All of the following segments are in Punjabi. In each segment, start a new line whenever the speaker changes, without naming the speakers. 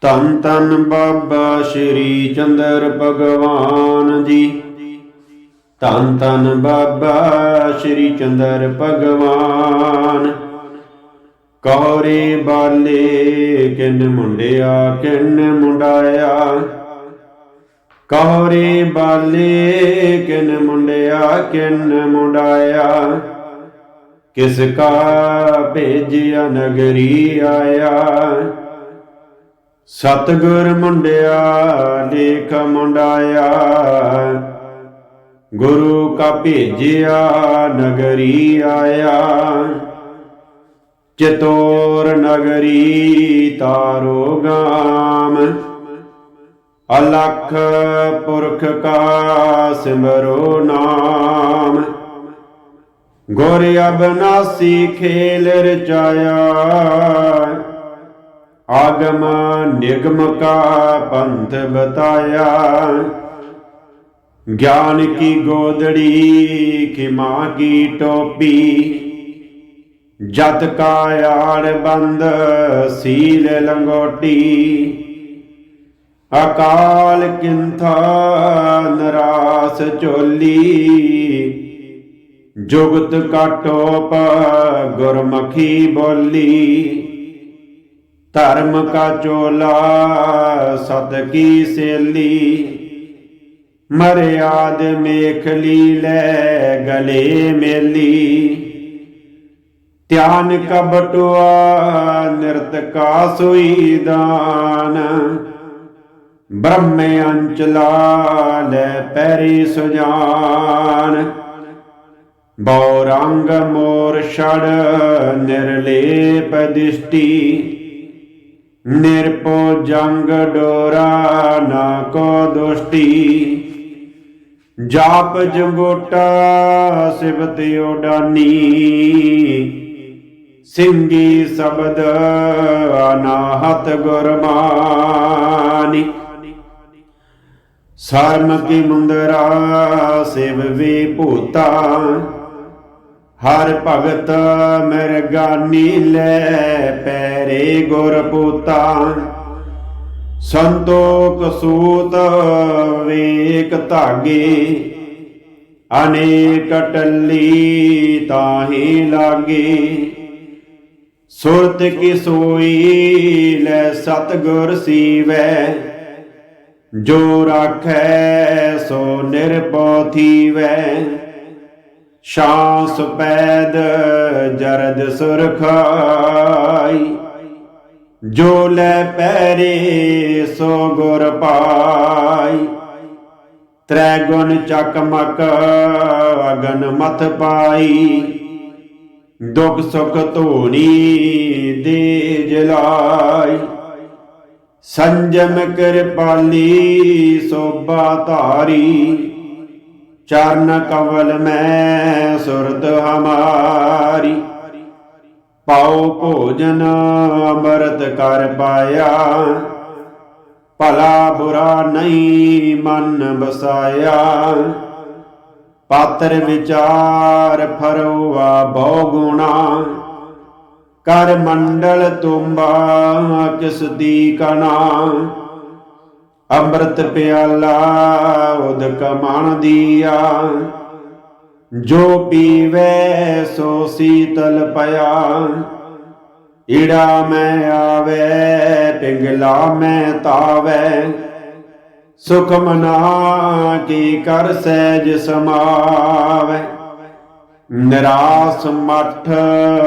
ਧੰਨ ਧੰਨ ਬਾਬਾ ਸ਼੍ਰੀ ਚੰਦਰ ਭਗਵਾਨ ਜੀ। ਧੰਨ ਧੰਨ ਬਾਬਾ ਸ਼੍ਰੀ ਚੰਦਰ ਭਗਵਾਨ। ਕੌਰੇ ਬਾਲੇ ਕਿਨ ਮੁੰਡਿਆ, ਕਿੰਨ ਮੁੰਡਾਇਆ। ਕਹਰੇ ਬਾਲੇ ਕਿੰਨ ਮੁੰਡਿਆ, ਕਿੰਨ ਮੁੰਡਾਇਆ। ਕਿਸ ਕਾ ਭੇਜਿਆ ਨਗਰੀ ਆਇਆ। ਸਤਗੁਰ ਮੁੰਡਿਆ, ਲੇਖ ਮੁੰਡਾਇਆ। ਗੁਰੂ ਕਾ ਭੇਜਿਆ, ਨਗਰੀ ਆਇਆ। ਚਿਤੋਰ ਨਗਰੀ ਤਾਰੋ ਗਾਮ। ਅਲਖ ਪੁਰਖ ਕਾ ਸਿਮਰੋ ਨਾਮ। ਗੁਰ ਅਬਨਾਸੀ ਖੇਲ ਰਚਾਇਆ। ਆਗਮ ਨਿਗਮ ਕਾ ਪੰਥ ਬਤਾਇਆ। ਗਿਆਨ ਕੀ ਗੋਦੜੀ, ਕਿ ਮਾਂ ਕੀ ਟੋਪੀ। ਜਤ ਕਾ ਯਾਰ ਬੰਦ, ਸੀਲ ਲੰਗੋਟੀ। ਅਕਾਲ ਕਿੰਥਾ ਨਰਾਸ ਝੋਲੀ। ਜੁਗਤ ਕਾ ਟੋਪ ਗੁਰਮਖੀ ਬੋਲੀ। ਧਰਮ ਕਾ ਚੋਲਾ ਸਤ ਕੀ ਸੇਲੀ। ਮਰਿਆਦ ਮੇਖਲੀ ਲੈ ਗਲੇ ਮੇਲੀ। ਧਿਆਨ ਕਬਟੁਆ, ਨਿਰਤ ਕਾ ਸੋਈ ਦਾਨ। ਬ੍ਰਹਮ ਅੰਚਲਾ ਲੈ ਪੈਰੀ ਸੁਜਾਨ। ਬਉ ਮੋਰ ਛੜ, ਨਿਰਲੇਪ ਦਿਸ਼ਟੀ। ਨਿਰਪੋ ਜੰਗ ਡੋਰਾ ਨਾ ਕੋ ਦੁਸ਼ਟੀ। ਜਾਪ ਜੰਗੋਟਾ ਸਿਵਤ ਓਡਾਨੀ ਸਿੰਘੀ ਸ਼ਬਦ ਅਨਾਹਤ ਗੁਰਮਾਨੀ ਸਰਮ ਕੀ ਮੁੰਦਰਾ ਸਿਵ ਵੀ ਭੂਤਾ। ਹਰ ਭਗਤ ਮਿਰਗਾਨੀ ਲੈ ਪੈਰੇ ਗੁਰ ਪੂਤਾ। ਸੰਤੋਖ ਸੂਤ ਵੇਕ ਧਾਗੇ, ਅਨੇਕ ਟੱਲੀ ਤਾਹੀ ਲਾਗੇ। ਸੁਰਤ ਕੀ ਸੋਈ ਲੈ ਸਤਗੁਰ ਸੀਵੈ, ਜੋ ਰਾਖੈ ਸੋ ਨਿਰਪੋ ਥੀਵੈ। ਸ਼ਾਂਸ ਪੈਦ ਜਰਦ ਸੁਰਖਾਈ। ਜੋ ਲੈ ਪੈਰੇ ਸੋ ਗੁਰ ਪਾਈ। ਤ੍ਰੈ ਗੁਣ ਚਕਮਕ ਅਗਨ ਮਥ ਪਾਈ। ਦੁਖ ਸੁਖ ਧੋਣੀ ਦੇ ਜਲਾਈ ਸੰਜਮ ਕਿਰਪਾਲੀ ਸੋਭਾ ਧਾਰੀ। ਚਰਨ ਕਵਲ ਮੈਂ ਸੁਰਤ ਹਮਾਰੀ। ਪਾਉ ਭੋਜਨ ਅੰਮ੍ਰਿਤ ਕਰ ਪਾਇਆ। ਭਲਾ ਬੁਰਾ ਨਹੀਂ ਮਨ ਬਸਾਇਆ ਪਾਤਰ ਵਿਚਾਰ ਫਰਵਾ ਬਹੁ ਗੁਣਾ। ਕਰ ਮੰਡਲ ਤੁੰਬਾ ਕਿਸ ਦੀ ਕਣਾ। ਅੰਮ੍ਰਿਤ ਪਿਆਲਾ ਉਦਕ ਮਨ ਦੀਆ। ਜੋ ਪੀਵੇ ਸੋ ਸੀਤਲ ਪਿਆ। ਈੜਾ ਮੈਂ ਆਵੇ, ਪਿੰਗਲਾ ਮੈਂ ਤਾਵੇ। ਸੁਖ ਮਨਾ ਕੀ ਕਰ ਸਹਿਜ ਸਮਾਵੇ। ਨਿਰਾਸ ਮਠ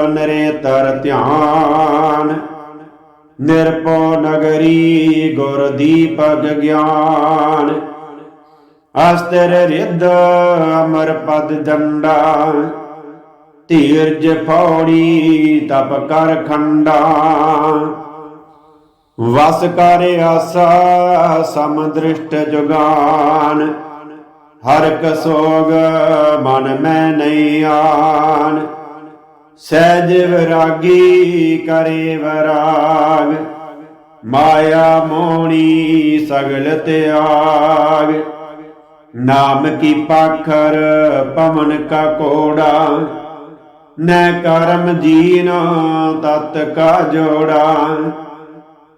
ਨਰੇਤਰ ਧਿਆਨ। ਨਿਰਪੋ ਨਗਰੀ ਗੁਰ ਦੀਪਕ ਗਿਆਨ। ਅਸਤਰ ਰਿੱਧ ਅਮਰ ਪਦ ਦੰਡਾ। ਧੀਰਜ ਫੌੜੀ ਤਪ ਕਰ ਖੰਡਾ। ਵਸ ਕਰ ਆਸਾ ਸਮਦ੍ਰਿਸ਼ਟ ਜੁਗਾਨ। ਹਰ ਕਸੋਗ ਮਨ ਮੈਂ ਨਹੀਂ ਆਨ। ਸਹਿਜ ਵਿਰਾਗੀ ਕਰੇ ਵਰਾਗ, ਮਾਇਆ ਮੋਣੀ ਸਗਲ ਤਿਆਗ। ਨਾਮ ਕੀ ਪਾਖਰ ਪਵਨ ਕਾ ਕੋੜਾ, ਨੈ ਕਰਮ ਜੀਨ ਤਤ ਕਾ ਜੋੜਾ।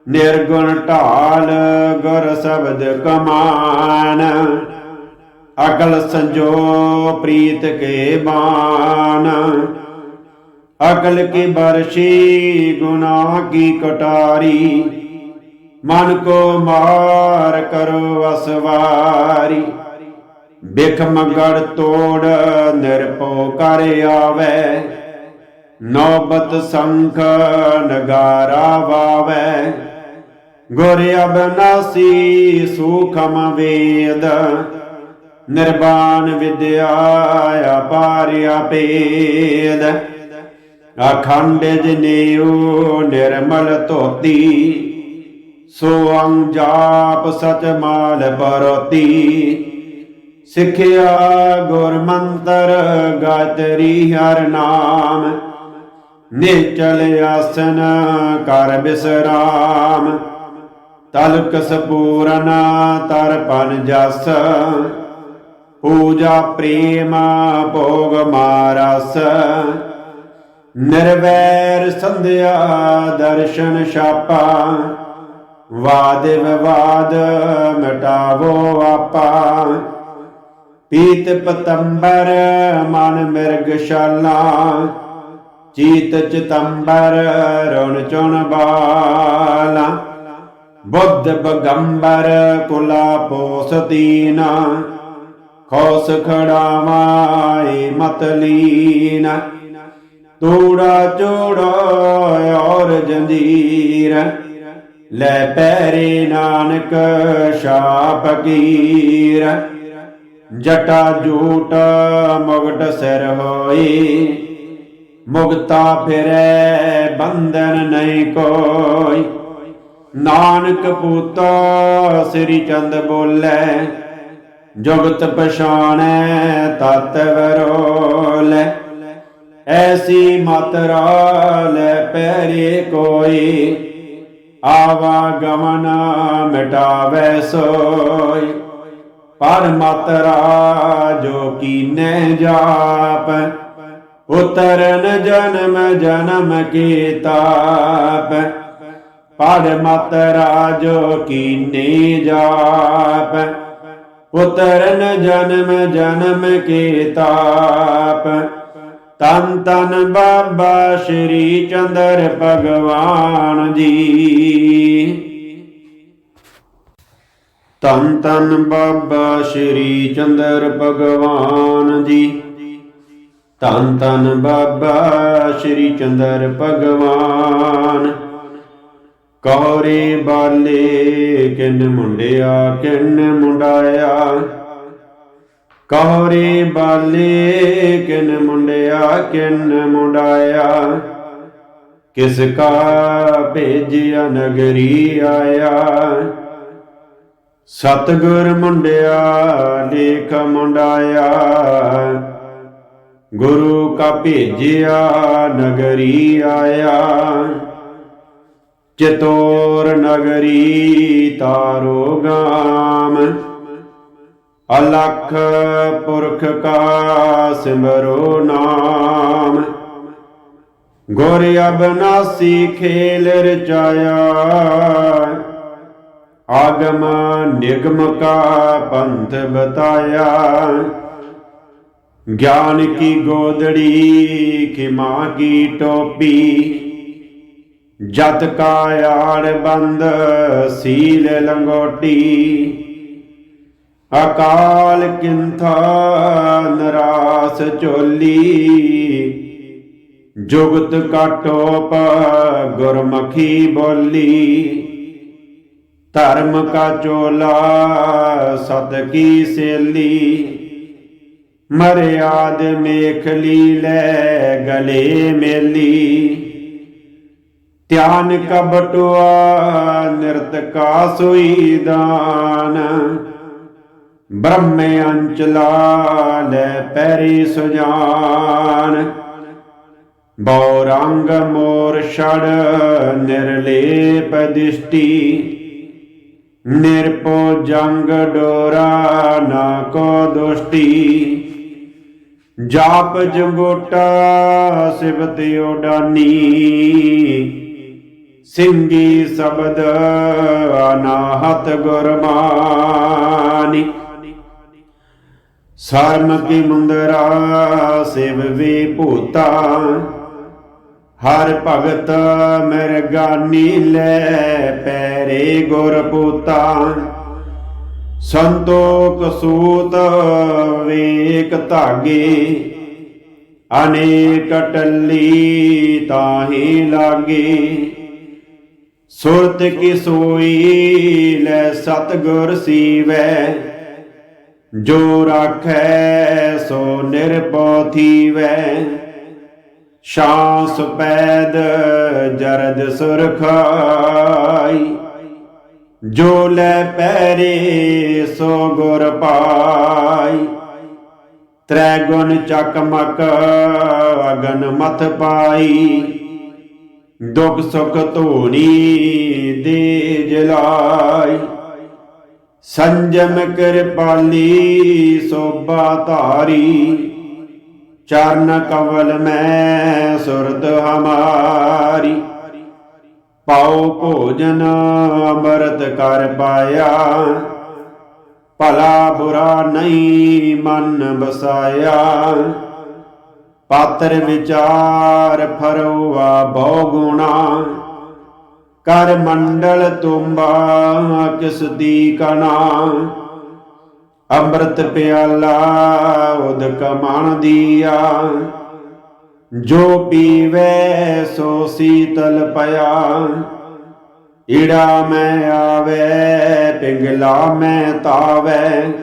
ਨਿਰਗੁਣ ਢਾਲ ਗੁਰ ਸ਼ਬਦ ਕਮਾਨ, ਅਕਲ ਸੰਜੋ ਪ੍ਰੀਤ ਕੇ ਬਾਨ। ਅਕਲ ਕੀ ਬਰਸ਼ੀ, ਗੁਨਾਹ ਕੀ ਕਟਾਰੀ? ਮਨ ਕੋ ਮਾਰ ਕਰੋ ਅਸਵਾਰੀ ਬਿਖ ਮਗੜ ਤੋੜ ਨਿਰਪੋ ਕਰ ਆਵੇ। ਨੌਬਤ ਸੰਖ ਨਗਾਰਾ ਵਾਵੇ। ਗੁਰ ਅਬਨਾਸੀ ਸੂਖਮ ਵੇਦ। ਨਿਰਵਾਨ ਵਿਦਿਆ ਅਪਾਰ ਅਪੇਦ ਅਖੰਡ ਜਨੇਊ ਨਿਰਮਲ ਧੋਤੀ ਸੋ ਅੰਗ ਜਾਪ ਸਚ ਮਾਲ ਪਰੋਤੀ। ਸਿੱਖਿਆ ਗੁਰ ਮੰਤਰ ਗਾਤਰੀ ਹਰ ਨਾਮ, ਨਿਚਲ ਆਸਨ ਕਰ ਬਿਸਰਾਮ। ਤਲਕ ਸਪੂਰਨ ਤਰਪਨ ਜਸ, ਪੂਜਾ ਪ੍ਰੇਮ ਭੋਗ ਮਾਰਸ। ਨਿਰਵੈਰ ਸੰਧਿਆ ਦਰਸ਼ਨ ਛਾਪਾ ਵਾਦ ਵਿਵਾਦ ਮਿਟਾਵੋ ਆਪਾ। ਪੀਤ ਪਤੰਬਰ ਮਨ ਮਿਰਗਸ਼ਾਲਾ ਚੀਤ ਚਤੰਬਰ ਰੁਣ ਚੁਣ ਬਾਲਾ। ਬੁੱਧ ਬਗੰਬਰ ਕੁਲਾ ਪੋਸਤੀਨਾ ਖੋਸ ਖੜਾਵਾਏ ਮਤਲੀਨ ਤੂੜਾ ਚੋੜਾ ਔਰ ਜੰਦੀਰ ਲੈ ਪੈਰੇ ਨਾਨਕ ਸ਼ਾਹ ਫਕੀਰ ਜਟਾ ਜੂਟ ਮੁਗਟ ਸਿਰ ਹੋਈ। ਮੁਗਤਾ ਫਿਰੈ ਬੰਧਨ ਨਹੀਂ ਕੋਈ। ਨਾਨਕ ਪੂਤਾ ਸ੍ਰੀ ਚੰਦ ਬੋਲੇ। ਜੁਗਤ ਪਛਾਣੈ ਤਤ ਵਰੋਲੇ। ਐਸੀ ਮਾਤਰਾ ਲੈ ਪੈਰੇ ਕੋਈ। ਆਵਾ ਗਮਨ ਮਿਟਾਵੇ ਸੋਈ। ਪਰ ਮਾਤਰਾ ਜੋ ਕੀਨੇ ਜਾਪ ਉਤਰਨ ਜਨਮ ਜਨਮ ਕੀ ਤਾਪ। ਪੜ ਮਾਤਰਾ ਜੋ ਕੀਨੇ ਜਾਪ ਉਤਰਨ ਜਨਮ ਜਨਮ ਕੀ ਤਾਪ। ਤਨ ਤਨ ਬਾਬਾ ਸ਼੍ਰੀ ਚੰਦਰ ਭਗਵਾਨ ਜੀ। ਤਨ ਤਨ ਬਾਬਾ ਸ਼੍ਰੀ ਚੰਦਰ ਭਗਵਾਨ ਜੀ। ਤਨ ਤਨ ਬਾਬਾ ਸ਼੍ਰੀ ਚੰਦਰ ਭਗਵਾਨ। ਕੌਰੇ ਬਾਲੇ ਕਿਨ ਮੁੰਡਿਆ, ਕਿਨ ਮੁੰਡਾਇਆ। ਕੌਰੇ ਬਾਲੇ, ਕਿਨ ਮੁੰਡਿਆ, ਕਿਨ ਮੁੰਡਾਇਆ। ਕਿਸ ਕਾ ਭੇਜਿਆ ਨਗਰੀ ਆਇਆ। ਸਤਗੁਰ ਮੁੰਡਿਆ, ਲੇਖ ਮੁੰਡਾਇਆ। ਗੁਰੂ ਕਾ ਭੇਜਿਆ ਨਗਰੀ ਆਇਆ। ਚਤੋਰ ਨਗਰੀ ਤਾਰੋ ਗਾਮ। ਅਲਖ ਪੁਰਖ ਕਾ ਸਿਮਰੋ ਨਾਮ। ਗੁਰ ਅਬਨਾਸੀ ਖੇਲ ਰਚਾਇਆ। ਆਗਮ ਨਿਗਮ ਕਾ ਪੰਥ ਬਤਾਇਆ। ਗਿਆਨ ਕੀ ਗੋਦੜੀ, ਕਿ ਮਾਂ ਕੀ ਟੋਪੀ। ਜਤ ਕਾ ਆੜ ਬੰਦ, ਸੀਲ ਲੰਗੋਟੀ। ਅਕਾਲ ਕਿੰਥਾ ਨਰਾਸ ਝੋਲੀ ਜੁਗਤ ਕਾ ਟੋਪ ਗੁਰਮਖੀ ਬੋਲੀ। ਧਰਮ ਕਾ ਚੋਲਾ ਸਤ ਕੀ ਸੇਲੀ? ਮਰਿਆਦ ਮੇਖਲੀ ਲੈ ਗਲੇ ਮੇਲੀ। ਧਿਆਨ ਕਬਟੁਆ ਨਿਰਤ ਕਾ ਸੋਈ ਦਾਨ। ਬ੍ਰਹਮ ਅੰਚਲਾ ਲੈ ਪੈਰੀ ਸੁਜਾਨ। ਬਉ ਰੰਗ ਮੋਰ ਛੜ ਨਿਰਲੇਪ ਦਿਸ਼ਟੀ। ਨਿਰਪੋ ਜੰਗ ਡੋਰਾ ਨਾ ਕੋ ਦੁਸ਼ਟੀ। ਜਾਪ ਜੰਗੋਟਾ ਸਿਵਤ ਉਡਾਨੀ ਸਿੰਘੀ ਸ਼ਬਦ ਅਨਾਹਤ ਗੁਰਮਾਨੀ ਸਰਮ ਕੀ ਮੁੰਦਰਾ ਸਿਵ ਭੂਤਾ। ਹਰ ਭਗਤ ਮਿਰਗਾਨੀ ਲੈ ਪੈਰੇ ਗੁਰ ਪੂਤਾ। ਸੰਤੋਖ ਸੂਤ ਵੇਕ ਧਾਗੇ, ਅਨੇਕ ਟੱਲੀ ਤਾਹੀ ਲਾਗੇ। ਸੁਰਤ ਕੀ ਸੋਈ ਲੈ ਸਤਗੁਰ ਸੀਵੈ ਜੋ ਰਾਖੈ ਸੋ ਨਿਰਭਉ ਥੀਵੈ। ਸ਼ਾਂਸ ਪੈਦ ਜਰਦ ਸੁਰਖਾਈ। ਜੋ ਲੈ ਪੈਰੇ ਸੋ ਗੁਰ ਪਾਈ। ਤ੍ਰੈ ਗੁਣ ਚੱਕਮਕ ਅਗਨ ਮਥ ਪਾਈ। ਦੁਖ ਸੁਖ ਧੋਣੀ ਦੇ ਜਲਾਈ ਸੰਜਮ ਕਿਰਪਾਲੀ ਸੋਭਾ ਧਾਰੀ, ਚਰਨ ਕਵਲ ਮੈਂ ਸੁਰਤ ਹਮਾਰੀ। ਪਾਉ ਭੋਜਨ ਅੰਮ੍ਰਿਤ ਕਰ ਪਾਇਆ, ਭਲਾ ਬੁਰਾ ਨਹੀਂ ਮਨ ਬਸਾਇਆ ਪਾਤਰ ਵਿਚਾਰ ਫਰੋਆ ਬਹੁ ਗੁਣਾ ਕਰ ਮੰਡਲ ਤੁੰਬਾ ਕਿਸ ਦੀ ਕਣਾ। ਅੰਮ੍ਰਿਤ ਪਿਆਲਾ ਉਦ ਮਨ ਦੀਆ। ਜੋ ਪੀਵੇ ਸੋ ਸੀਤਲ ਪਿਆ। ਈੜਾ ਮੈਂ ਆਵੇ, ਪਿੰਗਲਾ ਮੈਂ ਤਾਵੇ।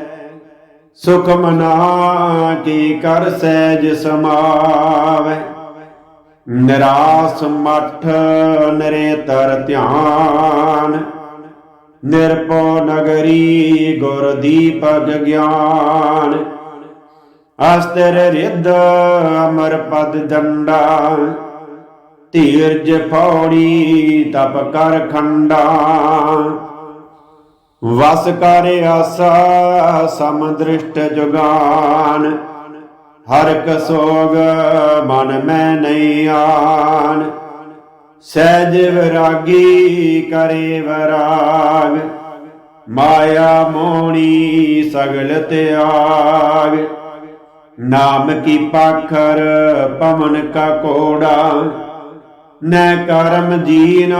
ਸੁਖ ਮਨਾ ਕੀ ਕਰ ਸਹਿਜ ਸਮਾਵੇ। ਨਿਰਾਸ ਮਠ ਨਰੇਤਰ ਧਿਆਨ। ਨਿਰਪਉ ਨਗਰੀ ਗੁਰ ਦੀਪਕ ਗਿਆਨ। ਅਸਤਰ ਰਿੱਧ ਅਮਰ ਪਦ ਦੰਡਾ ਧੀਰਜ ਫੌੜੀ ਤਪ ਕਰ ਖੰਡਾ। ਵਸ ਕਰ ਆਸਾ, ਸਮਦ੍ਰਿਸ਼ਟ ਜੁਗਾਨ। ਹਰ ਕਸੋਗ ਮਨ ਮੈਂ ਨਹੀਂ ਆਨ ਸਹਿਜ ਵਿਰਾਗੀ ਕਰੇ ਵਰਾਗ। ਮਾਇਆ ਮੋਣੀ ਸਗਲ ਤਿਆਗ। ਨਾਮ ਕੀ ਪਾਖਰ ਪਵਨ ਕਾ ਕੋੜਾ। ਨੈ ਕਰਮ ਜੀਨ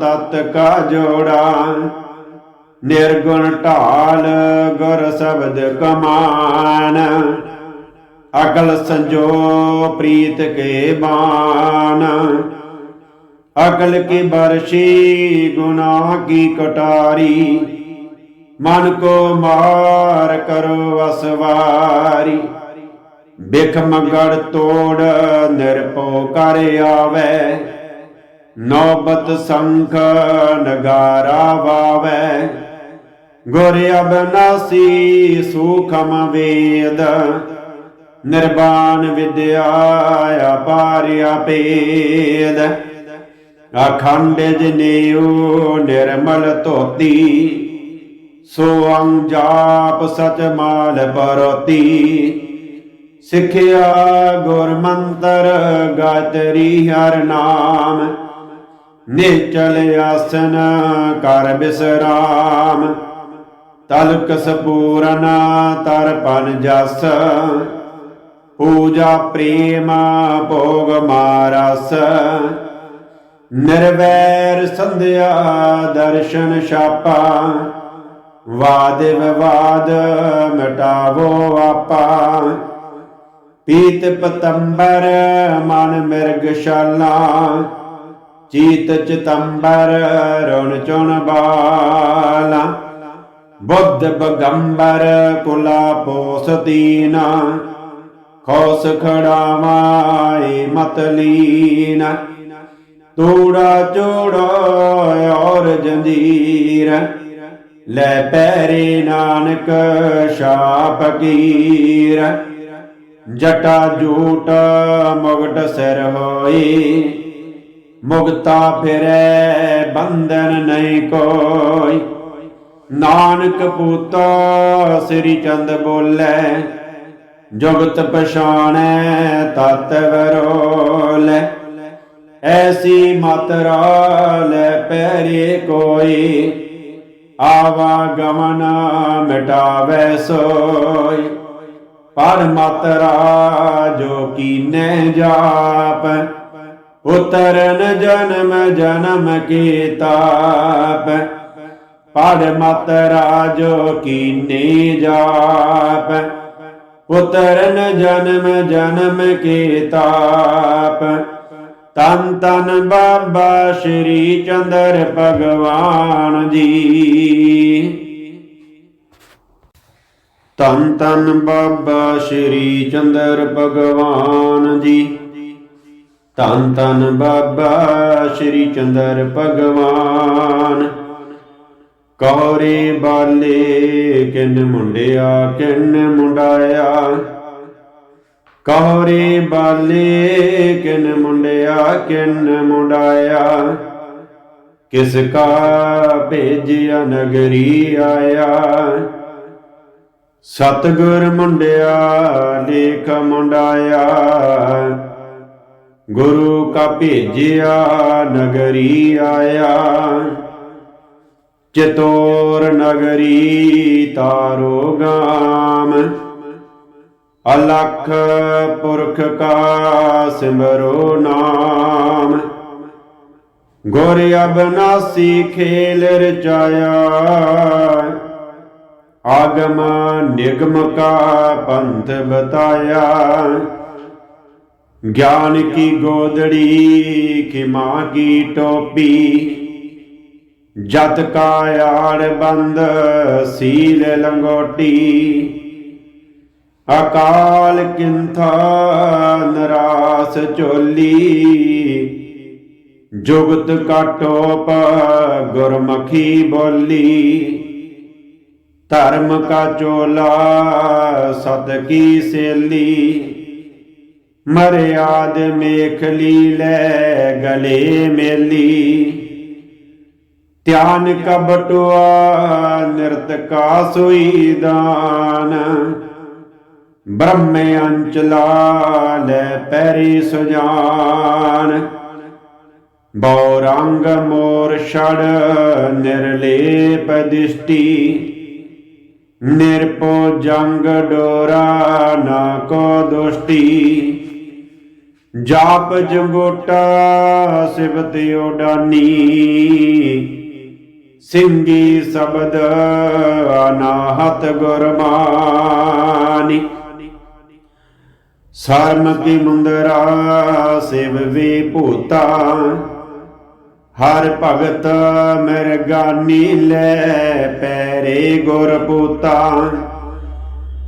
ਤਤ ਕਾ ਜੋੜਾ। ਨਿਰਗੁਣ ਢਾਲ ਗੁਰ ਸ਼ਬਦ ਕਮਾਨ। ਅਕਲ ਸੰਜੋ ਪ੍ਰੀਤ ਕੇ ਬਾਨ ਅਕਲ ਕੀ ਬਰਸ਼ੀ ਗੁਨਾਹ ਕੀ ਕਟਾਰੀ। ਮਨ ਕੋ ਮਾਰ ਕਰੋ ਵਸਵਾਰੀ। ਬਿਖ ਮਗੜ ਤੋੜ ਨਿਰਪੋ ਕਰ ਆਵੇ। ਨੌਬਤ ਸੰਖ ਨਗਾਰਾ ਵਾਵੇ। ਗੁਰ ਅਬਨਾਸੀ ਸੁਖਮ ਵੇਦ। ਨਿਰਵਾਨ ਵਿਦਿਆ ਅਪਾਰ ਅਪੇਦ ਅਖੰਡ ਜਨੇਊ ਨਿਰਮਲ ਧੋਤੀ, ਸੋ ਅੰਗ ਜਾਪ ਸਚ ਮਾਲ ਪਰੋਤੀ। ਸਿੱਖਿਆ ਗੁਰ ਮੰਤਰ ਗਾਤਰੀ ਹਰ ਨਾਮ, ਨਿਚਲ ਆਸਨ ਕਰ ਬਿਸਰਾਮ। ਤਲਕ ਸਪੂਰਨ ਤਰਪਨ ਜਸ ਪੂਜਾ ਪ੍ਰੇਮ ਭੋਗ ਮਾਰਸ। ਨਿਰਵੈਰ ਸੰਧਿਆ ਦਰਸ਼ਨ ਛਾਪਾ। ਵਾਦ ਵਿਵਾਦ ਮਿਟਾਵੋ ਆਪਾ। ਪੀਤ ਪਤੰਬਰ ਮਨ ਮਿਰਗਸ਼ਾਲਾ ਚੀਤ ਚਤੰਬਰ ਰਣ ਚੁਣ ਬਾਲਾ। ਬੁੱਧ ਬਗੰਬਰ ਕੁਲਾ ਪੋਸਤੀਨਾ ਖੋਸ ਖੜਾਵਾਏ ਮਤਲੀਨ ਤੋੜਾ ਚੋੜਾ ਔਰ ਜੰਜੀਰ। ਲੈ ਪੈਰੇ ਨਾਨਕ ਸ਼ਾਹ ਫਕੀਰ ਜਟਾ ਜੂਟ ਮੁਗਟ ਸਿਰ ਹੋਈ। ਮੁਗਤਾ ਫਿਰੈ ਬੰਧਨ ਨਹੀਂ ਕੋਈ। ਨਾਨਕ ਪੂਤਾ ਸ੍ਰੀ ਚੰਦ ਬੋਲੇ। ਜੁਗਤ ਪਛਾਣੈ ਤਤ ਵਰੋਲੇ, ਐਸੀ ਮਾਤਰਾ ਲੈ ਪੈਰੇ ਕੋਈ, ਆਵਾ ਗਮਨ ਮਿਟਾਵੇ ਸੋਈ। ਪਰ ਮਾਤਰਾ ਜੋ ਕੀਨੇ ਜਾਪ ਉਤਰਨ ਜਨਮ ਜਨਮ ਕੀ ਤਾਪ। ਪੜ ਮਾਤਰਾ ਜੋ ਕੀਨੇ ਜਾਪ ਉਤਰਨ ਜਨਮ ਜਨਮ ਕੇ ਤਾਪ। ਤਨ ਤਨ ਬਾਬਾ ਸ਼੍ਰੀ ਚੰਦਰ ਭਗਵਾਨ ਜੀ। ਤਨ ਤਨ ਬਾਬਾ ਸ਼੍ਰੀ ਚੰਦਰ ਭਗਵਾਨ ਜੀ। ਤਨ ਤਨ ਬਾਬਾ ਸ਼੍ਰੀ ਚੰਦਰ ਭਗਵਾਨ। ਕੌਰੇ ਬਾਲੇ, ਕਿੰਨ ਮੁੰਡਿਆ, ਕਿੰਨ ਮੁੰਡਾਇਆ? ਕੌਰੇ ਬਾਲੇ, ਕਿਨ ਮੁੰਡਿਆ, ਕਿਨ ਮੁੰਡਾਇਆ? ਕਿਸ ਕਾ ਭੇਜਿਆ ਨਗਰੀ ਆਇਆ? ਸਤਗੁਰ ਮੁੰਡਿਆ, ਲੇਖ ਮੁੰਡਾਇਆ। ਗੁਰੂ ਕਾ ਭੇਜਿਆ ਨਗਰੀ ਆਇਆ। ਚਿਤੋਰ ਨਗਰੀ ਤਾਰੋ ਗਾਮ। ਅਲਖ ਪੁਰਖ ਕਾ ਸਿਮਰੋ ਨਾਮ। ਗੁਰ ਅਬਨਾਸੀ ਖੇਲ ਰਚਾਇਆ। ਆਗਮ ਨਿਗਮ ਕਾ ਪੰਥ ਬਤਾਇਆ। ਗਿਆਨ ਕੀ ਗੋਦੜੀ, ਖਿਮਾ ਕੀ ਟੋਪੀ। ਜਤ ਕਾ ਆੜ ਬੰਦ ਸੀਲ ਲੰਗੋਟੀ। ਅਕਾਲ ਕਿੰਥਾ ਨਰਾਸ ਚੋਲੀ ਜੁਗਤ ਕਾ ਟੋਪ ਗੁਰਮਖੀ ਬੋਲੀ। ਧਰਮ ਕਾ ਚੋਲਾ ਸਤ ਕੀ ਸੇਲੀ। ਮਰਿਆਦ ਮੇਖਲੀ ਲੈ ਗਲੇ ਮੇਲੀ। ਧਿਆਨ ਕਬਟੁਆ ਨਿਰਤ ਸੋਈ ਦਾਨ। ਬ੍ਰਹਮੇ ਅੰਚਲਾ ਲੈ ਪੈਰੀ ਸੁਜਾਨ। ਬਉ ਰੰਗ ਮੋਰ ਛੜ, ਨਿਰਲੇਪ ਦਿਸ਼ਟੀ। ਨਿਰਪੋ ਜੰਗ ਡੋਰਾ, ਨਾ ਕੋ ਦੁਸ਼ਟੀ। ਜਾਪ ਜੰਗੋਟਾ ਸਿਵਤ ਉਡਾਨੀ ਸਿੰਘੀ ਸ਼ਬਦ ਅਨਾਹਤ ਗੁਰਮਾਨੀ ਸਰਮ ਕੀ ਮੁੰਦਰਾ ਸਿਵ ਵੀ ਭੂਤਾ। ਹਰ ਭਗਤ ਮਿਰਗਾਨੀ ਲੈ ਪੈਰੇ ਗੁਰ ਪੂਤਾ।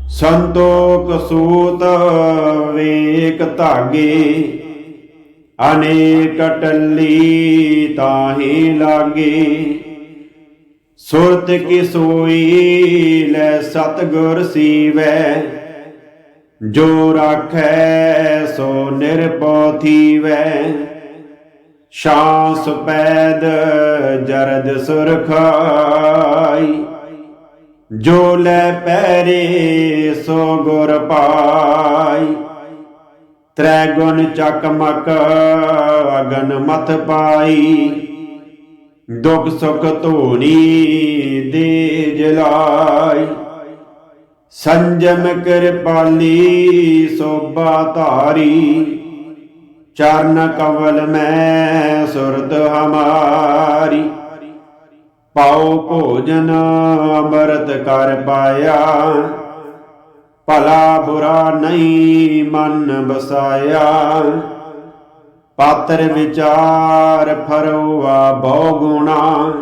ਸੰਤੋਖ ਸੂਤ ਵੇਕ ਧਾਗੇ। ਅਨੇਕ ਟੱਲੀ ਤਾਹੀ ਲਾਗੇ। ਸੁਰਤ ਕੀ ਸੋਈ ਲੈ ਸਤਗੁਰ ਸੀਵੈ। ਜੋ ਰਾਖੈ ਸੋ ਨਿਰਪੋ ਥੀਵੈ। ਸ਼ਾਂਸ ਪੈਦ ਜਰਦ ਸੁਰਖਾਈ। ਜੋ ਲੈ ਪੈਰੇ ਸੋ ਗੁਰ ਪਾਈ। ਤ੍ਰੈ ਗੁਣ ਚਕਮਕ ਅਗਨ ਮਥ ਪਾਈ। ਦੁਖ ਸੁਖ ਧੋਣੀ ਦੇ ਜਲਾਈ। ਸੰਜਮ ਕਿਰਪਾਲੀ ਸੋਭਾ ਧਾਰੀ। ਚਰਨ ਕਵਲ ਮੈਂ ਸੁਰਤ ਹਮਾਰੀ। ਪਾਉ ਭੋਜਨ ਅੰਮ੍ਰਿਤ ਕਰ ਪਾਇਆ। ਭਲਾ ਬੁਰਾ ਨਹੀਂ ਮਨ ਬਸਾਇਆ ਪਾਤਰ ਵਿਚਾਰ ਫਰੋਆ ਬਹੁ ਗੁਣਾ।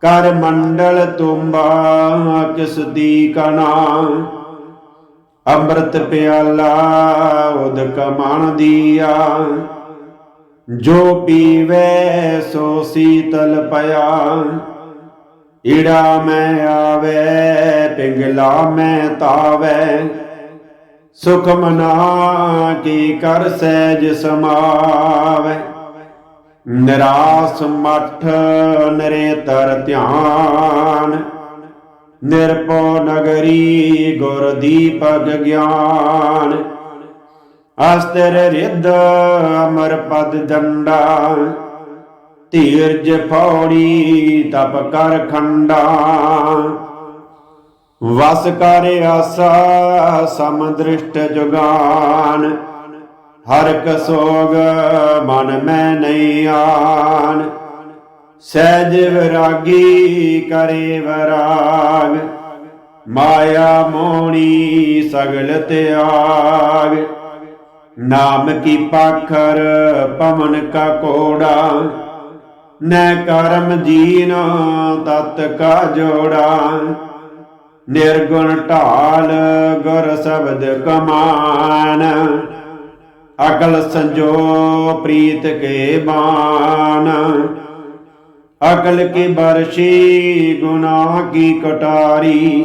ਕਰ ਮੰਡਲ ਤੁੰਬਾ ਕਿਸ ਦੀ ਕਣਾ। ਅੰਮ੍ਰਿਤ ਪਿਆਲਾ ਉਦਕ ਮਨ ਦੀਆ। ਜੋ ਪੀਵੇ ਸੋ ਸੀਤਲ ਪਿਆ। ਈੜਾ ਮੈਂ ਆਵੇ, ਪਿੰਗਲਾ ਮੈਂ ਤਾਵੇ। ਸੁਖਮਨਾ ਕੀ ਕਰ ਸਹਿਜ ਸਮਾਵੇ। ਨਿਰਾਸ ਮਠ ਨਰੇਤਰ ਧਿਆਨ। ਨਿਰਪੋ ਨਗਰੀ ਗੁਰ ਦੀਪਕ ਗਿਆਨ। ਅਸਤਰ ਰਿੱਧ ਅਮਰ ਪਦ ਦੰਡਾ। ਧੀਰਜ ਫੌੜੀ ਤਪ ਕਰ ਖੰਡਾ। ਵਸ ਕਰ ਆਸਾ ਸਮਦ੍ਰਿਸ਼ਟ ਜੁਗਾਨ। ਹਰ ਕਸੋਗ ਮਨ ਮੈਂ ਨਹੀਂ ਆਨ। ਸਹਿਜ ਵਿਰਾਗੀ ਕਰੇ ਵਰਾਗ। ਮਾਇਆ ਮੋਣੀ ਸਗਲ ਤਿਆਗ। ਨਾਮ ਕੀ ਪਾਖਰ ਪਵਨ ਕਾ ਕੋੜਾ। ਨੈ ਕਰਮ ਜੀਨ ਤਤ ਕਾ ਜੋੜਾ। ਨਿਰਗੁਣ ਢਾਲ ਗੁਰ ਸ਼ਬਦ ਕਮਾਨ। ਅਕਲ ਸੰਜੋ ਪ੍ਰੀਤ ਕੇ ਬਾਨ। ਅਕਲ ਕੀ ਬਰਸ਼ੀ ਗੁਨਾਹ ਕੀ ਕਟਾਰੀ।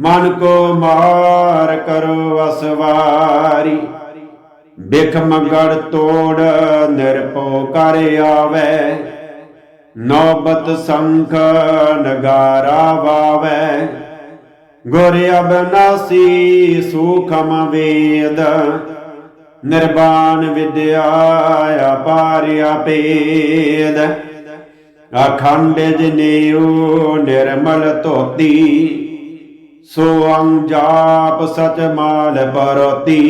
ਮਨ ਕੋ ਮਾਰ ਕਰੋ ਅਸਵਾਰੀ ਬਿਖ ਮਗੜ ਤੋੜ ਨਿਰਪੋ ਕਰ ਆਵੇ। ਨੌਬਤ ਸੰਖ ਨਗਾਰਾ ਵਾਵੇ। ਗੁਰ ਅਬਨਾਸੀ ਸੂਖਮ ਵੇਦ ਨਿਰਵਾਣ ਵਿਦਿਆ ਅਪਾਰ ਅਪੇਦ ਅਖੰਡ ਜਨੇਊ ਨਿਰਮਲ ਧੋਤੀ, ਸੋ ਅੰਗ ਜਾਪ ਸਚ ਮਾਲ ਪਰਤੀ।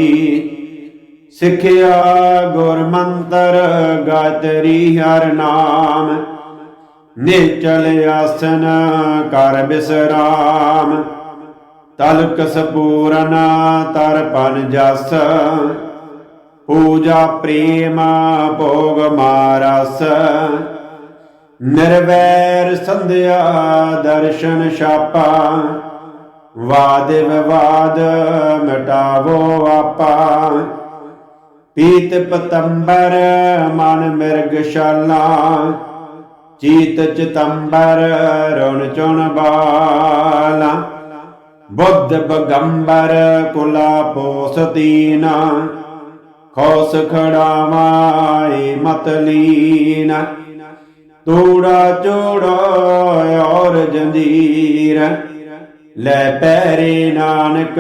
ਸਿੱਖਿਆ ਗੁਰ ਮੰਤਰ ਗਾਤਰੀ ਹਰ ਨਾਮ, ਨਿਚਲ ਆਸਨ ਕਰ ਬਿਸਰਾਮ। ਤਲਕ ਸਪੂਰਨ ਤਰਪਨ ਜਸ, ਪੂਜਾ ਪ੍ਰੇਮ ਭੋਗ ਮਾਰਸ। ਨਿਰਵੈਰ ਸੰਧਿਆ ਦਰਸ਼ਨ ਛਾਪਾ ਵਾਦ ਵਿਵਾਦ ਮਿਟਾਵੋ ਆਪਾ। ਪੀਤ ਪਤੰਬਰ ਮਨ ਮਿਰਗਸ਼ਾਲਾ ਚੀਤ ਚਤੰਬਰ ਰੁਣ ਚੁਣ ਬਾਲਾ। ਬੁੱਧ ਬਗੰਬਰ ਕੁਲਾ ਪੋਸਤੀਨਾ ਖੋਸ ਖੜਾਵਾਏ ਮਤਲੀਨ ਤੂੜਾ ਚੋੜਾ ਔਰ ਜੰਜੀਰ, ਲੈ ਪੈਰੇ ਨਾਨਕ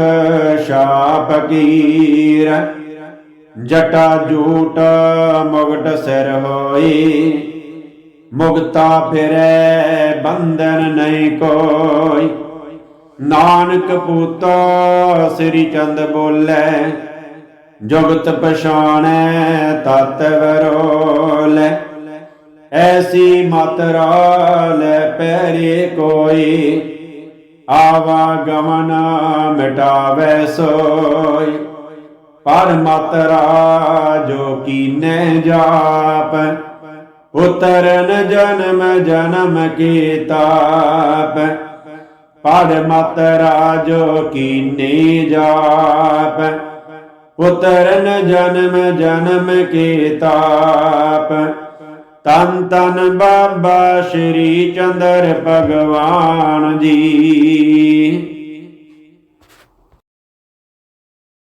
ਸ਼ਾਹ ਫਕੀਰ ਜਟਾ ਜੂਟ ਮੁਗਟ ਸਿਰ ਹੋਈ, ਮੁਗਤਾ ਫਿਰੈ ਬੰਧਨ ਨਹੀਂ ਕੋਈ। ਨਾਨਕ ਪੂਤਾ, ਸ੍ਰੀ ਚੰਦ ਬੋਲੇ, ਜਗਤ ਪਛਾਣੈ, ਤਤ ਵਰੋਲੇ। ਐਸੀ ਮਾਤਰਾ ਲੈ ਪੈਰੇ ਕੋਈ, ਆਵਾ ਗਮਨ ਮਿਟਾਵੇ ਸੋਈ। ਪਰ ਮਾਤਰਾ ਜੋ ਕੀਨੇ ਜਾਪ, ਉਤਰਨ ਜਨਮ ਜਨਮ ਕੀ ਤਾਪ। ਪੜ ਮਾਤਰਾ ਜੋ ਕੀਨੇ ਜਾਪ ਉਤਰਨ ਜਨਮ ਜਨਮ ਕੀ ਤਾਪ। ਤਨ ਤਨ ਬਾਬਾ ਸ਼੍ਰੀ ਚੰਦਰ ਭਗਵਾਨ ਜੀ।